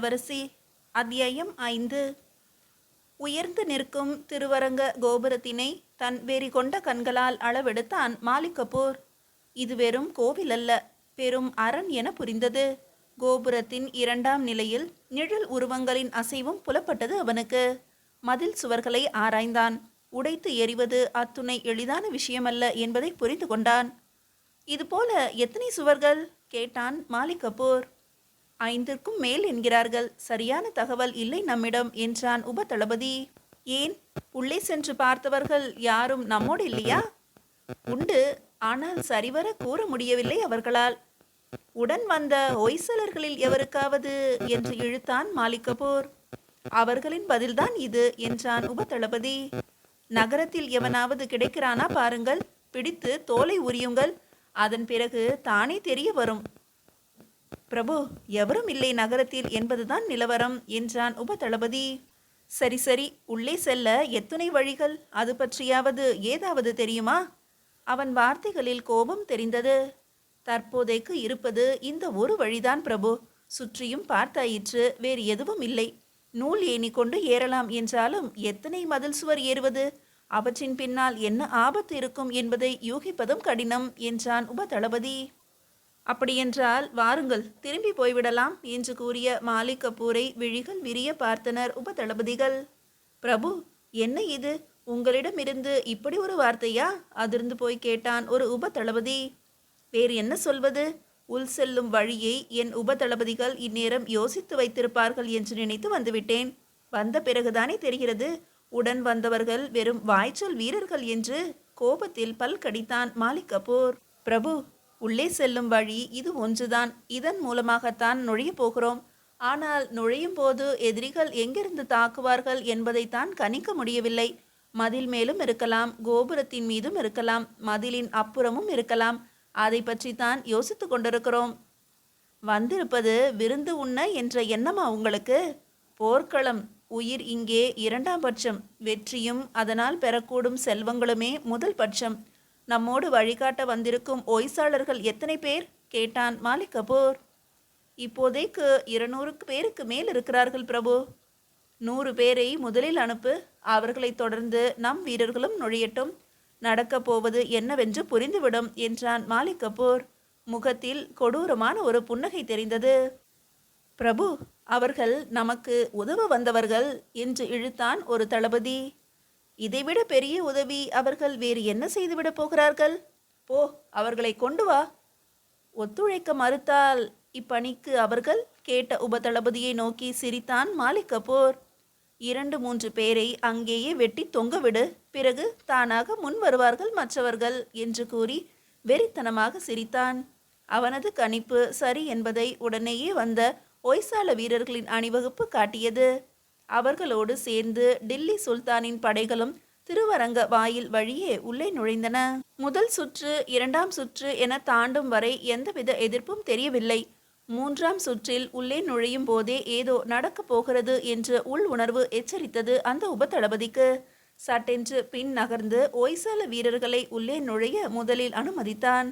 இளவரசி அத்தியாயம் ஐந்து. உயர்ந்து நிற்கும் திருவரங்க கோபுரத்தினை தன் வெறி கொண்ட கண்களால் அளவெடுத்தான் மாலிக் கபூர். இது வெறும் கோவில் அல்ல பெரும் அரண் என புரிந்தது. கோபுரத்தின் இரண்டாம் நிலையில் நிழல் உருவங்களின் அசைவும் புலப்பட்டது அவனுக்கு. மதில் சுவர்களை ஆராய்ந்தான். உடைத்து எறிவது அத்துணை எளிதான விஷயமல்ல என்பதை புரிந்து கொண்டான். இதுபோல எத்தனை சுவர்கள்? கேட்டான் மாலிக் கபூர். ஐந்திற்கும் மேல் என்கிறார்கள். சரியான தகவல் இல்லை நம்மிடம் என்றான் உப தளபதி ஏன்? உள்ளே சென்று பார்த்தவர்கள் யாரும் நம்மோடு இல்லையா? உண்டு. ஆனால் சரிவர கூற முடியவில்லை அவர்களால். உடன் வந்த ஒய்சலர்களில் எவருக்காவது? என்று இழுத்தான் மாலிகபூர் அவர்களின் பதில்தான் இது என்றான் உப தளபதி நகரத்தில் எவனாவது கிடைக்கிறானா பாருங்கள். பிடித்து தோலை உரியுங்கள். அதன் பிறகு தானே தெரிய வரும். பிரபு எவரும் இல்லை நகரத்தில் என்பதுதான் நிலவரம் என்றான் உபதளபதி. சரி சரி உள்ளே செல்ல எத்துணை வழிகள் அது பற்றியாவது ஏதாவது தெரியுமா? அவன் வார்த்தைகளில் கோபம் தெரிந்தது. தற்போதைக்கு இருப்பது இந்த ஒரு வழிதான் பிரபு. சுற்றியும் பார்த்தாயிற்று வேறு எதுவும் இல்லை. நூல் ஏணி கொண்டு ஏறலாம் என்றாலும் எத்தனை மதில் சுவர் ஏறுவது? அவற்றின் பின்னால் என்ன ஆபத்து இருக்கும் என்பதை யூகிப்பதும் கடினம் என்றான் உபதளபதி. அப்படியென்றால் வாருங்கள் திரும்பி போய்விடலாம் என்று கூறிய மாலிக் கபூரை விழிகள் விரிய பார்த்தனர் உப தளபதிகள் பிரபு என்ன இது? உங்களிடமிருந்து இப்படி ஒரு வார்த்தையா? அதிர்ந்து போய் கேட்டான் ஒரு உப தளபதி வேறு என்ன சொல்வது? உள் செல்லும் வழியை என் உப தளபதிகள் இந்நேரம் யோசித்து வைத்திருப்பார்கள் என்று நினைத்து வந்துவிட்டேன். வந்த பிறகுதானே தெரிகிறது. உடன் வந்தவர்கள் வெறும் வாய்ச்சல் வீரர்கள் என்று கோபத்தில் பல் கடித்தான் மாலிக் கபூர். பிரபு உள்ளே செல்லும் வழி இது ஒன்றுதான். இதன் மூலமாகத்தான் நுழைய போகிறோம். ஆனால் நுழையும் போது எதிரிகள் எங்கிருந்து தாக்குவார்கள் என்பதைத்தான் கணிக்க முடியவில்லை. மதில் மேலும் இருக்கலாம் கோபுரத்தின் மீதும் இருக்கலாம் மதிலின் அப்புறமும் இருக்கலாம். அதை பற்றித்தான் யோசித்து கொண்டிருக்கிறோம். வந்திருப்பது விருந்து உண்ண என்ற எண்ணமா உங்களுக்கு? போர்க்களம் உயிர் இங்கே இரண்டாம் பட்சம். வெற்றியும் அதனால் பெறக்கூடும் செல்வங்களுமே முதல் பட்சம். நம்மோடு வழிகாட்ட வந்திருக்கும் ஒய்சாளர்கள் எத்தனை பேர்? கேட்டான் மாலிக் கபூர். இப்போதைக்கு இருநூறுக்கு பேருக்கு மேல் இருக்கிறார்கள் பிரபு. நூறு பேரை முதலில் அனுப்பு அவர்களைத் தொடர்ந்து நம் வீரர்களும் நுழையட்டும். நடக்கப் போவது என்னவென்று புரிந்துவிடும் என்றான் மாலிக் கபூர். முகத்தில் கொடூரமான ஒரு புன்னகை தெரிந்தது. பிரபு அவர்கள் நமக்கு உதவ வந்தவர்கள் என்று இழுத்தான் ஒரு தளபதி. இதைவிட பெரிய உதவி அவர்கள் வேறு என்ன செய்துவிடப் போகிறார்கள்? போ அவர்களை கொண்டு வா. ஒத்துழைக்க மறுத்தால் இப்பணிக்கு அவர்கள் கேட்ட உபதளபதியை நோக்கி சிரித்தான் மாலிக் கபூர். இரண்டு மூன்று பேரை அங்கேயே வெட்டி தொங்கவிடு. பிறகு தானாக முன் வருவார்கள் மற்றவர்கள் என்று கூறி வெறித்தனமாக சிரித்தான். அவனது கணிப்பு சரி என்பதை உடனேயே வந்த ஒய்சால வீரர்களின் அணிவகுப்பு காட்டியது. அவர்களோடு சேர்ந்து டில்லி சுல்தானின் படைகளும் திருவரங்க வாயில் வழியே உள்ளே நுழைந்தன. முதல் சுற்று இரண்டாம் சுற்று என தாண்டும் வரை எந்தவித எதிர்ப்பும் தெரியவில்லை. மூன்றாம் சுற்றில் உள்ளே நுழையும் போதே ஏதோ நடக்கப் போகிறது என்று உள் உணர்வு எச்சரித்தது அந்த உபதளபதிக்கு. சட்டென்று பின் நகர்ந்து ஒய்சால வீரர்களை உள்ளே நுழைய முதலில் அனுமதித்தான்.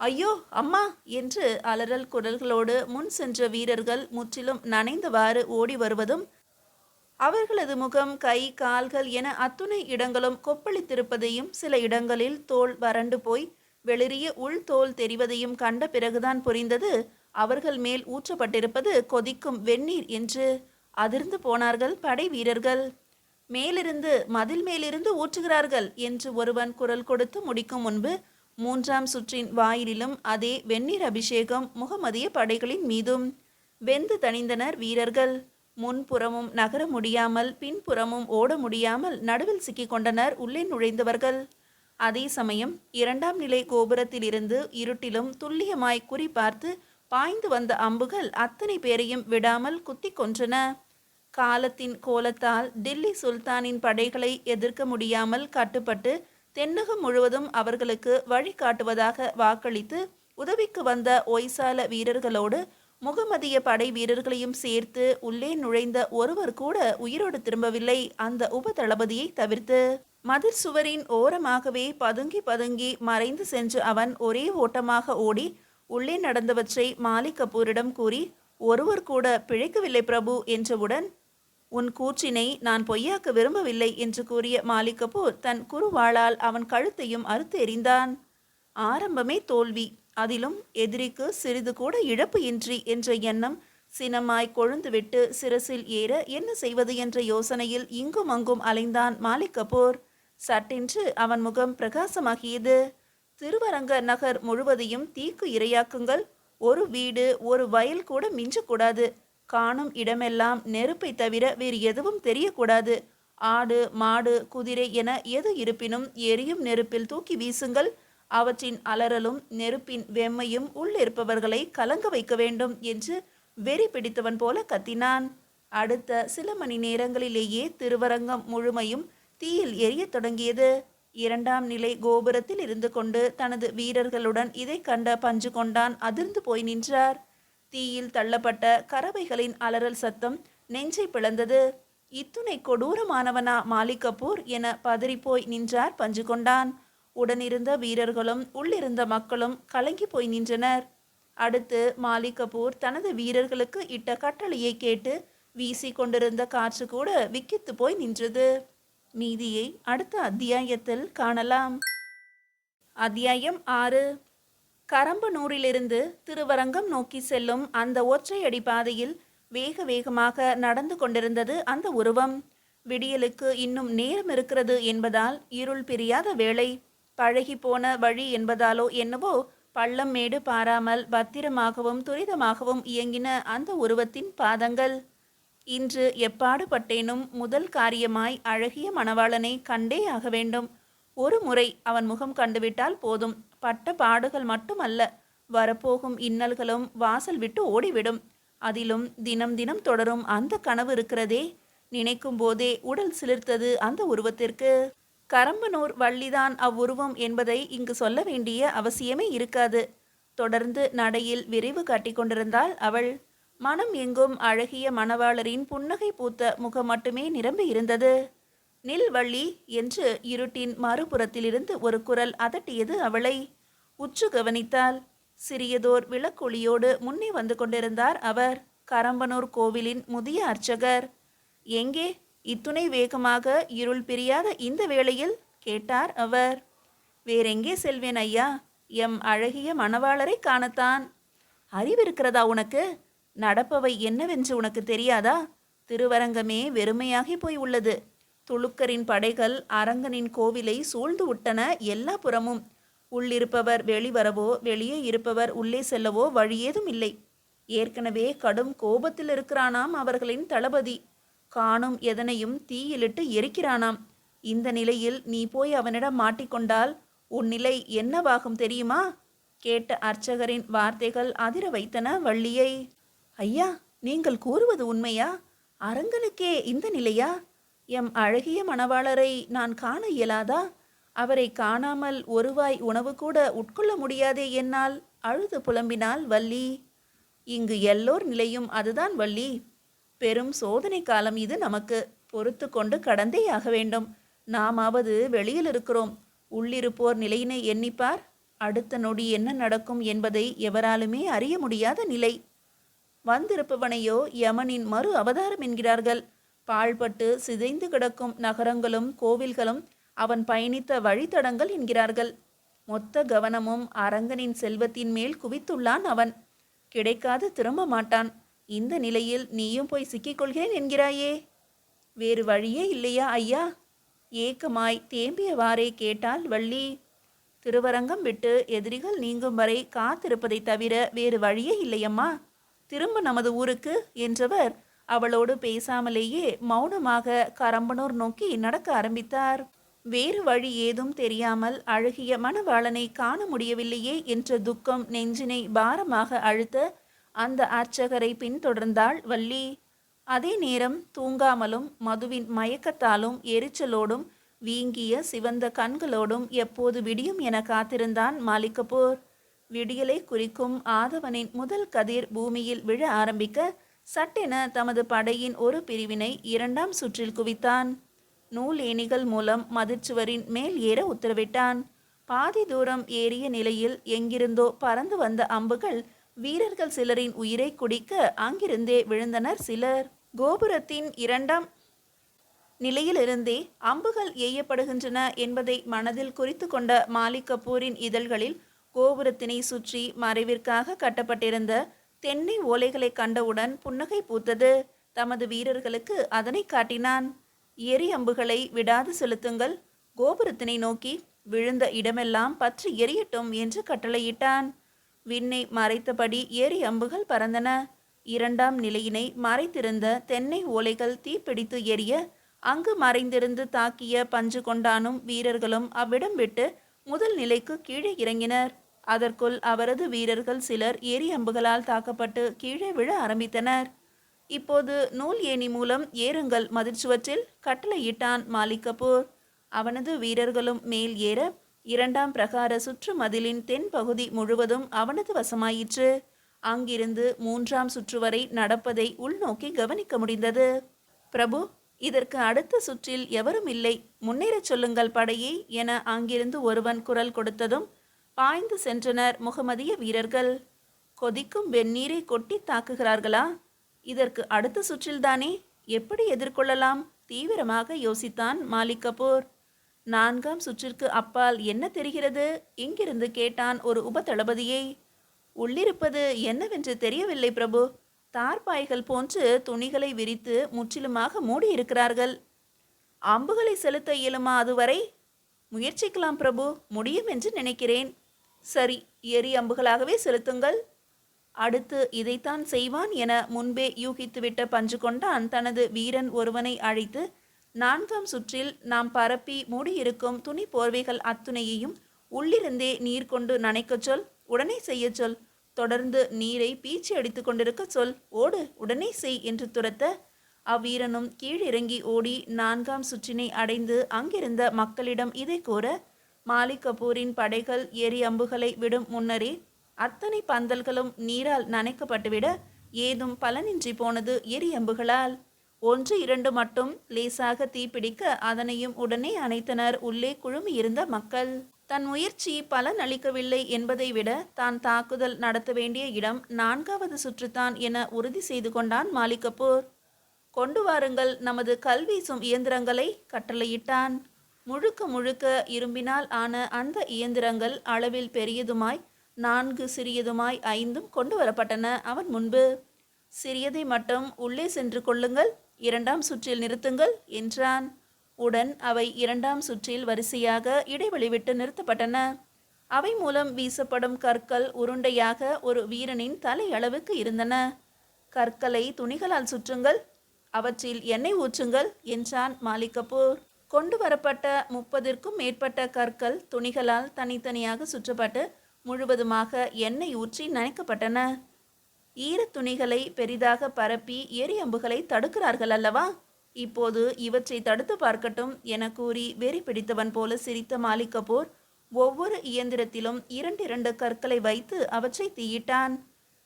ஐயோ அம்மா! என்று அலறல் குரல்களோடு முன் சென்ற வீரர்கள் முற்றிலும் நனைந்தவாறு ஓடி வருவதும் அவர்களது முகம் கை கால்கள் என அத்துணை இடங்களும் கொப்பளித்திருப்பதையும் சில இடங்களில் தோல் வறண்டு போய் வெளிரிய உள் தோல் தெரிவதையும் கண்ட பிறகுதான் புரிந்தது அவர்கள் மேல் ஊற்றப்பட்டிருப்பது கொதிக்கும் வெந்நீர் என்று. அதிர்ந்து போனார்கள் படை வீரர்கள். மேலிருந்து மதில் மேலிருந்து ஊற்றுகிறார்கள் என்று ஒருவன் குரல் கொடுத்து முடிக்கும் முன்பு மூன்றாம் சுற்றின் வாயிலிலும் அதே வெந்நீர் அபிஷேகம் முகமதிய படைகளின் மீதும். வெந்து தணிந்தனர் வீரர்கள். முன்புறமும் நகர முடியாமல் பின்புறமும் ஓட முடியாமல் நடுவில் சிக்கிக்கொண்டனர் உள்ளே நுழைந்தவர்கள். அதே சமயம் இரண்டாம் நிலை கோபுரத்திலிருந்து இருட்டிலும் துல்லியமாய் குறிபார்த்து பாய்ந்து வந்த அம்புகள் அத்தனை பேரையும் விடாமல் குத்திக் கொன்றன. காலத்தின் கோலத்தால் டில்லி சுல்தானின் படைகளை எதிர்க்க முடியாமல் கட்டுப்பட்டு தென்னகம் முழுவதும் அவர்களுக்கு வழிகாட்டுவதாக வாக்களித்து உதவிக்கு வந்த ஒய்சால வீரர்களோடு முகமதிய படை வீரர்களையும் சேர்த்து உள்ளே நுழைந்த ஒருவர் கூட உயிரோடு திரும்பவில்லை. அந்த உப தளபதியை தவிர்த்து மதிர் சுவரின் ஓரமாகவே பதுங்கி பதுங்கி மறைந்து சென்று அவன் ஒரே ஓட்டமாக ஓடி உள்ளே நடந்தவற்றை மாலிக் கபூரிடம் கூறி ஒருவர் கூட பிழைக்கவில்லை பிரபு என்றவுடன் உன் கூற்றினை நான் பொய்யாக்க விரும்பவில்லை என்று கூறிய மாலிக் கபூர் தன் குருவாளால் அவன் கழுத்தையும் அறுத்து எறிந்தான். ஆரம்பமே தோல்வி. அதிலும் எதிரிக்கு சிறிது கூட இழப்பு இன்றி என்ற எண்ணம் சினமாய் கொழுந்துவிட்டு சிரசில் ஏற என்ன செய்வது என்ற யோசனையில் இங்கும் அங்கும் அலைந்தான் மாலிக் கபூர். சட்டென்று அவன் முகம் பிரகாசமாகியது. திருவரங்க நகர் முழுவதையும் தீக்கு இரையாக்குங்கள். ஒரு வீடு ஒரு வயல் கூட மிஞ்சக்கூடாது. காணும் இடமெல்லாம் நெருப்பை தவிர வேறு எதுவும் தெரியக்கூடாது. ஆடு மாடு குதிரை என எது இருப்பினும் எரியும் நெருப்பில் தூக்கி வீசுங்கள். அவற்றின் அலறலும் நெருப்பின் வெம்மையும் உள்ளிருப்பவர்களை கலங்க வைக்க வேண்டும் என்று வெறி பிடித்தவன் போல கத்தினான். அடுத்த சில மணி நேரங்களிலேயே திருவரங்கம் முழுமையும் தீயில் எரியத் தொடங்கியது. இரண்டாம் நிலை கோபுரத்தில் இருந்து கொண்டு தனது வீரர்களுடன் இதை கண்ட பஞ்சு கொண்டான் அதிர்ந்து போய் நின்றார். தீயில் தள்ளப்பட்ட கறவைகளின் அலறல் சத்தம் நெஞ்சை பிளந்தது. இத்துணை கொடூரமானவனா மாலிக் கபூர் என பதறிப்போய் நின்றார் பஞ்சு கொண்டான். உடனிருந்த வீரர்களும் உள்ளிருந்த மக்களும் கலங்கி போய் நின்றனர். அடுத்து மாலிக் கபூர் தனது வீரர்களுக்கு இட்ட கட்டளையை கேட்டு வீசி கொண்டிருந்த காற்று கூட விக்கித்து போய் நின்றது. மீதியை அடுத்த அத்தியாயத்தில் காணலாம். அத்தியாயம் ஆறு. கரம்பனூரிலிருந்து திருவரங்கம் நோக்கி செல்லும் அந்த ஒற்றையடி பாதையில் வேக வேகமாக நடந்து கொண்டிருந்தது அந்த உருவம். விடியலுக்கு இன்னும் நேரம் இருக்கிறது என்பதால் இருள் பிரியாத வேளை பழகி போன வழி என்பதாலோ என்னவோ பள்ளம் மேடு பாராமல் பத்திரமாகவும் துரிதமாகவும் இயங்கின அந்த உருவத்தின் பாதங்கள். இன்று எப்பாடுபட்டேனும் முதல் காரியமாய் அழகிய மணவாளனை கண்டே ஆக வேண்டும். ஒரு முறை அவன் முகம் கண்டுவிட்டால் போதும். பட்ட பாடுகள் மட்டுமல்ல வரப்போகும் இன்னல்களும் வாசல் விட்டு ஓடிவிடும். அதிலும் தினம் தினம் தொடரும் அந்த கனவு இருக்கிறதே. நினைக்கும் போதே உடல் சிலிர்த்தது அந்த உருவத்திற்கு. கரம்பனூர் வள்ளிதான் அவ்வுருவம் என்பதை இங்கு சொல்ல வேண்டிய அவசியமே இருக்காது. தொடர்ந்து நடையில் விரைவு காட்டிக்கொண்டிருந்தாள் அவள். மனம் எங்கும் அழகிய மணவாளரின் புன்னகை பூத்த முகம் மட்டுமே நிரம்பி இருந்தது. நில் வள்ளி என்று இருட்டின் மறுபுறத்திலிருந்து ஒரு குரல் அதட்டியது அவளை. உற்று கவனித்தாள். சிறியதோர் விளக்கொளியோடு முன்னே வந்து கொண்டிருந்தார் அவர். கரம்பனூர் கோவிலின் முதிய அர்ச்சகர். எங்கே? இத்துணை வேகமாக இருள் பிரியாத இந்த வேளையில் கேட்டார் அவர். வேறெங்கே செல்வேன் ஐயா? எம் அழகிய மணவாளரை காணத்தான். அறிவிருக்கிறதா உனக்கு? நடப்பவை என்னவென்று உனக்கு தெரியாதா? திருவரங்கமே வெறுமையாகி போய் உள்ளது. துளுக்கரின் படைகள் அரங்கனின் கோவிலை சூழ்ந்து விட்டன எல்லா புறமும். உள்ளிருப்பவர் வெளிவரவோ வெளியே இருப்பவர் உள்ளே செல்லவோ வழியேதும் இல்லை. ஏற்கனவே கடும் கோபத்தில் இருக்கிறானாம் அவர்களின் தளபதி. காணும் எதனையும் தீயிலிட்டு எரிக்கிறானாம். இந்த நிலையில் நீ போய் அவனிடம் மாட்டிக்கொண்டால் உன் நிலை என்னவாகும் தெரியுமா? கேட்ட அர்ச்சகரின் வார்த்தைகள் அதிர வைத்தன வள்ளியை. ஐயா நீங்கள் கூறுவது உண்மையா? அரங்கனுக்கே இந்த நிலையா? எம் அழகிய மணவாளரை நான் காண இயலாதா? அவரை காணாமல் ஒருவாய் உணவு கூட உட்கொள்ள முடியாதே என்னால். அழுது புலம்பினாள் வள்ளி. இங்கு எல்லோர் நிலையும் அதுதான் வள்ளி. பெரும் சோதனை காலம் இது நமக்கு பொறுத்து கொண்டு கடந்தே ஆக வேண்டும். நாமாவது வெளியில் இருக்கிறோம். உள்ளிருப்போர் நிலையினை எண்ணிப்பார். அடுத்த நொடி என்ன நடக்கும் என்பதை எவராலுமே அறிய முடியாத நிலை. வந்திருப்பவனையோ யமனின் மறு அவதாரம் என்கிறார்கள். பாழ்பட்டு சிதைந்து கிடக்கும் நகரங்களும் கோவில்களும் அவன் பயணித்த வழித்தடங்கள் என்கிறார்கள். மொத்த கவனமும் அரங்கனின் செல்வத்தின் மேல் குவித்துள்ளான் அவன். கிடைக்காது திரும்ப மாட்டான். இந்த நிலையில் நீயும் போய் சிக்கிக்கொள்கிறேன் என்கிறாயே. வேறு வழியே இல்லையா ஐயா? ஏக்கமாய் தேம்பியவாறே கேட்டாள் வள்ளி. திருவரங்கம் விட்டு எதிரிகள் நீங்கும் வரை காத்திருப்பதைத் தவிர வேறு வழியே இல்லையம்மா. திரும்ப நமது ஊருக்கு என்றவர் அவளோடு பேசாமலேயே மௌனமாக கரம்பனூர் நோக்கி நடக்க ஆரம்பித்தார். வேறு வழி ஏதும் தெரியாமல் அழகிய மணவாளனை காண முடியவில்லையே என்ற துக்கம் நெஞ்சினை பாரமாக அழுத்த அந்த அர்ச்சகரை பின்தொடர்ந்தாள் வள்ளி. அதே நேரம் தூங்காமலும் மதுவின் மயக்கத்தாலும் எரிச்சலோடும் வீங்கிய சிவந்த கண்களோடும் எப்போது விடியும் என காத்திருந்தான் மாலிகபூர் விடியலை குறிக்கும் ஆதவனின் முதல் கதிர் பூமியில் விழ ஆரம்பிக்க சட்டென தமது படையின் ஒரு பிரிவினை இரண்டாம் சுற்றில் குவித்தான். நூல் ஏணிகள் மூலம் மதிர்ச்சுவரின் மேல் ஏற உத்தரவிட்டான். பாதி தூரம் ஏறிய நிலையில் எங்கிருந்தோ பறந்து வந்த அம்புகள் வீரர்கள் சிலரின் உயிரை குடிக்க அங்கிருந்தே விழுந்தனர் சிலர். கோபுரத்தின் இரண்டாம் நிலையிலிருந்தே அம்புகள் எய்யப்படுகின்றன என்பதை மனதில் குறித்து கொண்ட மாலிக் கபூரின் இதழ்களில் கோபுரத்தினை சுற்றி மறைவிற்காக கட்டப்பட்டிருந்த தென்னை ஓலைகளை கண்டவுடன் புன்னகை பூத்தது. தமது வீரர்களுக்கு அதனை காட்டினான். எரி அம்புகளை விடாது செலுத்துங்கள். கோபுரத்தினை நோக்கி விழுந்த இடமெல்லாம் பற்றி எரியட்டும் என்று கட்டளையிட்டான். விண்ணை மறைத்தபடி ஏரி அம்புகள் பறந்தன. இரண்டாம் நிலையினை மறைத்திருந்த தென்னை ஓலைகள் தீப்பிடித்து எரிய அங்கு மறைந்திருந்து தாக்கிய பஞ்சு கொண்டானும் வீரர்களும் அவ்விடம் விட்டு முதல் நிலைக்கு கீழே இறங்கினர். அதற்குள் அவரது வீரர்கள் சிலர் ஏரி அம்புகளால் தாக்கப்பட்டு கீழே விழ ஆரம்பித்தனர். இப்போது நூல் ஏணி மூலம் ஏறுங்கள் மதிர்ச்சுவற்றில் கட்டளையிட்டான் மாலிக் கபூர். அவனது வீரர்களும் மேல் ஏற இரண்டாம் பிரகார சுற்று மதிலின் தென் பகுதி முழுவதும் அவனது வசமாயிற்று. அங்கிருந்து மூன்றாம் சுற்று வரை நடப்பதை உள்நோக்கி கவனிக்க முடிந்தது. பிரபு இதற்கு அடுத்த சுற்றில் எவரும் இல்லை. முன்னேறச் சொல்லுங்கள் படையே என அங்கிருந்து ஒருவன் குரல் கொடுத்ததும் பாய்ந்து சென்றனர் முகமதிய வீரர்கள். கொதிக்கும் வெந்நீரை கொட்டி தாக்குகிறார்களா? இதற்கு அடுத்த சுற்றில்தானே? எப்படி எதிர்கொள்ளலாம்? தீவிரமாக யோசித்தான் மாலிக் கபூர். நான்காம் சுற்றிற்கு அப்பால் என்ன தெரிகிறது? இங்கிருந்து கேட்டான் ஒரு உபதளபதியை. உள்ளிருப்பது என்னவென்று தெரியவில்லை பிரபு. தார்பாய்கள் போன்று துணிகளை விரித்து முற்றிலுமாக மூடியிருக்கிறார்கள். அம்புகளை செலுத்த இயலுமா அதுவரை? முயற்சிக்கலாம் பிரபு முடியும் என்று நினைக்கிறேன். சரி எரி அம்புகளாகவே செலுத்துங்கள். அடுத்து இதைத்தான் செய்வான் என முன்பே யூகித்துவிட்ட பஞ்சு கொண்டான் தனது வீரன் ஒருவனை அழைத்து நான்காம் சுற்றில் நாம் பரப்பி மூடியிருக்கும் துணி போர்வைகள் அத்துணையையும் உள்ளிருந்தே நீர் கொண்டு நனைக்கச் சொல் உடனே செய்யச் சொல். தொடர்ந்து நீரை பீச்சி அடித்து கொண்டிருக்க சொல் ஓடு உடனே செய் என்று துரத்த அவ்வீரனும் கீழிறங்கி ஓடி நான்காம் சுற்றினை அடைந்து அங்கிருந்த மக்களிடம் இதை கூற மாலிக் கபூரின் படைகள் எரி அம்புகளை விடும் முன்னரே அத்தனை பந்தல்களும் நீரால் நனைக்கப்பட்டுவிட ஏதும் பலனின்றி போனது எரி அம்புகளால் ஒன்று இரண்டு மட்டும் லேசாக தீப்பிடிக்க அதனையும் உடனே அணைத்தனர். உள்ளே குழுமியிருந்த மக்கள். தன் முயற்சி பலன் அளிக்கவில்லை என்பதை விட தான் தாக்குதல் நடத்த வேண்டிய இடம் நான்காவது சுற்றுத்தான் என உறுதி செய்து கொண்டான் மாலிக் கபூர் கொண்டு வாருங்கள் நமது கல்வீசும் இயந்திரங்களை கட்டளையிட்டான். முழுக்க முழுக்க இரும்பினால் ஆன அந்த இயந்திரங்கள் அளவில் பெரியதுமாய் நான்கு சிறியதுமாய் ஐந்தும் கொண்டு வரப்பட்டன அவன் முன்பு. சிறியதை மட்டும் உள்ளே சென்று கொள்ளுங்கள். இரண்டாம் சுற்றில் நிறுத்துங்கள் என்றான். உடன் அவை இரண்டாம் சுற்றில் வரிசையாக இடைவெளி விட்டு நிறுத்தப்பட்டன. அவை மூலம் வீசப்படும் கற்கள் உருண்டையாக ஒரு வீரனின் தலை அளவுக்கு இருந்தன. கற்களை துணிகளால் சுற்றுங்கள் அவற்றில் எண்ணெய் ஊற்றுங்கள் என்றான் மாலிக் கபூர். கொண்டு வரப்பட்ட முப்பதிற்கும் மேற்பட்ட கற்கள் துணிகளால் தனித்தனியாக சுற்றப்பட்டு முழுவதுமாக எண்ணெய் ஊற்றி நனைக்கப்பட்டன. ஈரத் துணிகளை பெரிதாக பரப்பி எரி அம்புகளை தடுக்கிறார்கள் அல்லவா? இப்போது இவற்றை தடுத்து பார்க்கட்டும் என கூறி வெறி பிடித்தவன் போல சிரித்த மாலிக் கபூர் ஒவ்வொரு இயந்திரத்திலும் இரண்டிரண்டு கற்களை வைத்து அவற்றை தீயிட்டான்.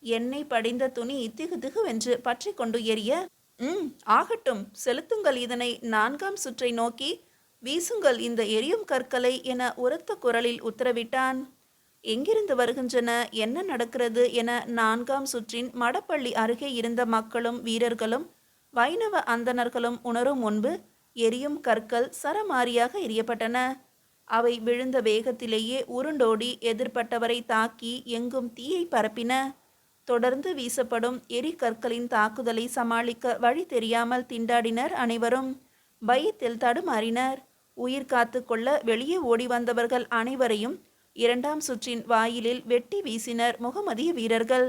எண்ணெய் படிந்த துணி திகு திகுவென்று பற்றி கொண்டு எரிய ம் ஆகட்டும் செலுத்துங்கள் இதனை நான்காம் சுற்றை நோக்கி வீசுங்கள் இந்த எரியும் கற்களை என உரத்த குரலில் உத்தரவிட்டான். எங்கிருந்து வருகின்றன? என்ன நடக்கிறது என நான்காம் சுற்றின் மடப்பள்ளி அருகே இருந்த மக்களும் வீரர்களும் வைணவ அந்தணர்களும் உணரும் முன்பு எரியும் கற்கள் சரமாரியாக எரியப்பட்டன. அவை விழுந்த வேகத்திலேயே உருண்டோடி எதிர்ப்பட்டவரை தாக்கி எங்கும் தீயை பரப்பின. தொடர்ந்து வீசப்படும் எரிகற்களின் தாக்குதலை சமாளிக்க வழி தெரியாமல் திண்டாடினர் அனைவரும். பயத்தில் தடுமாறினர். உயிர் காத்து கொள்ள வெளியே ஓடி வந்தவர்கள் அனைவரையும் இரண்டாம் சுற்றின் வாயிலில் வெட்டி வீசினர் முகமதிய வீரர்கள்.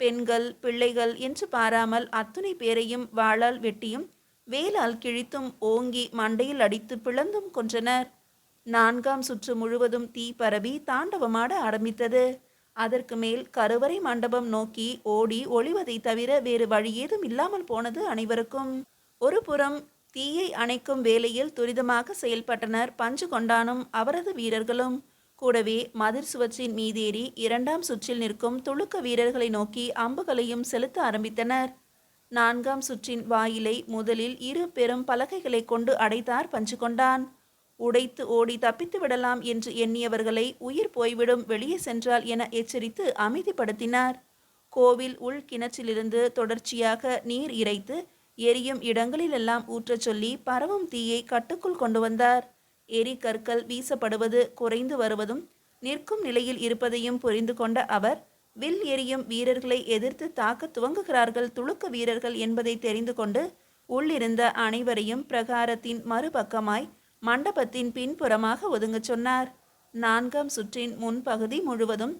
பெண்கள் பிள்ளைகள் என்று பாராமல் அத்துணை பேரையும் வாளால் வெட்டியும் வேலால் கிழித்தும் ஓங்கி மண்டையில் அடித்து பிளந்தும் கொன்றனர். நான்காம் சுற்று முழுவதும் தீ பரவி தாண்டவமாட ஆரம்பித்தது. அதற்கு மேல் கருவறை மண்டபம் நோக்கி ஓடி ஒளிவதை தவிர வேறு வழி ஏதும் இல்லாமல் போனது அனைவருக்கும். ஒரு புறம் தீயை அணைக்கும் வேலையில் துரிதமாக செயல்பட்டனர் பஞ்சு கொண்டானும் அவரது வீரர்களும். கூடவே மதிர் சுவற்றின் மீதேறி இரண்டாம் சுற்றில் நிற்கும் துளுக்க வீரர்களை நோக்கி அம்புகளையும் செலுத்த ஆரம்பித்தனர். நான்காம் சுற்றின் வாயிலை முதலில் இரு பெரும் பலகைகளை கொண்டு அடைத்தார் பஞ்சு கொண்டான் உடைத்து ஓடி தப்பித்து விடலாம் என்று எண்ணியவர்களை உயிர் போய்விடும் வெளியே சென்றால் என எச்சரித்து அமைதிப்படுத்தினார். கோவில் உள் கிணற்றிலிருந்து தொடர்ச்சியாக நீர் இறைத்து எரியும் இடங்களிலெல்லாம் ஊற்றச் சொல்லி பரவும் தீயை கட்டுக்குள் கொண்டு வந்தார். எரி கற்கள் வீசப்படுவது குறைந்து வருவதும் நிற்கும் நிலையில் இருப்பதையும் புரிந்து கொண்ட அவர் வில் எரியும் வீரர்களை எதிர்த்து தாக்க துவங்குகிறார்கள் துளுக்க வீரர்கள் என்பதை தெரிந்து கொண்டு உள்ளிருந்த அனைவரையும் பிரகாரத்தின் மறுபக்கமாய் மண்டபத்தின் பின்புறமாக ஒதுங்கச் சொன்னார். நான்காம் சுற்றின் முன்பகுதி முழுவதும்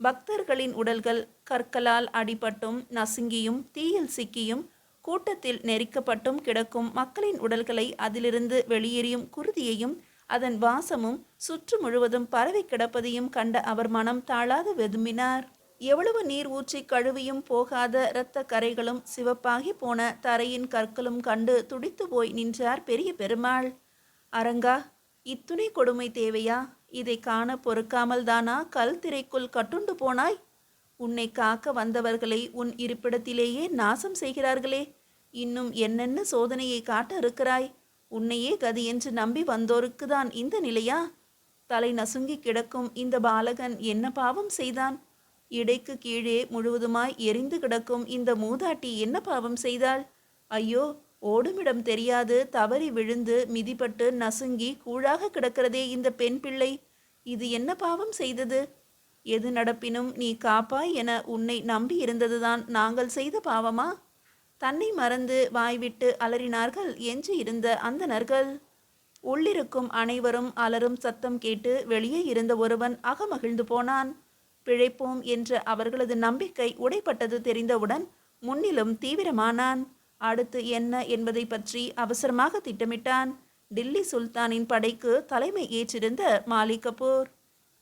பக்தர்களின் உடல்கள் கற்களால் அடிபட்டும் நசுங்கியும் தீயில் சிக்கியும் கூட்டத்தில் நெரிக்கப்பட்டும் கிடக்கும் மக்களின் உடல்களை அதிலிருந்து வெளியேறியும் குருதியையும் அதன் வாசமும் சுற்று முழுவதும் பரவி கிடப்பதையும் கண்ட அவர் மனம் தாழாது வெதும்பினார். எவ்வளவு நீர் ஊற்றி கழுவியும் போகாத இரத்த கரைகளும் சிவப்பாகி போன தரையின் கற்களும் கண்டு துடித்து போய் நின்றார் பெரிய பெருமாள். அரங்கா இத்துணை கொடுமை தேவையா? இதை காண பொறுக்காமல் தானா கல் திரைக்குள் கட்டுண்டு போனாய்? உன்னை காக்க வந்தவர்களை உன் இருப்பிடத்திலேயே நாசம் செய்கிறார்களே. இன்னும் என்னென்ன சோதனையை காட்ட இருக்கிறாய்? உன்னையே கதி என்று நம்பி வந்தோருக்கு தான் இந்த நிலையா? தலை நசுங்கி கிடக்கும் இந்த பாலகன் என்ன பாவம் செய்தான்? இடைக்கு கீழே முழுவதுமாய் எரிந்து கிடக்கும் இந்த மூதாட்டி என்ன பாவம் செய்தாள்? ஐயோ ஓடுமிடம் தெரியாது தவறி விழுந்து மிதிப்பட்டு நசுங்கி கூழாக கிடக்கிறதே இந்த பெண் பிள்ளை. இது என்ன பாவம் செய்தது? எது நடப்பினும் நீ காப்பாய் என உன்னை நம்பி இருந்ததுதான் நாங்கள் செய்த பாவமா? தன்னை மறந்து வாய்விட்டு அலறினார்கள் என்று இருந்த அந்தணர்கள் உள்ளிருக்கும் அனைவரும் அலரும் சத்தம் கேட்டு வெளியே இருந்த ஒருவன் அகமகிழ்ந்து போனான். பிழைப்போம் என்ற அவர்களது நம்பிக்கை உடைப்பட்டது தெரிந்தவுடன் முன்னிலும் தீவிரமானான். அடுத்து என்ன என்பதை பற்றி அவசரமாக திட்டமிட்டான். டில்லி சுல்தானின் படைக்கு தலைமை ஏற்றிருந்த மாலிகபூர்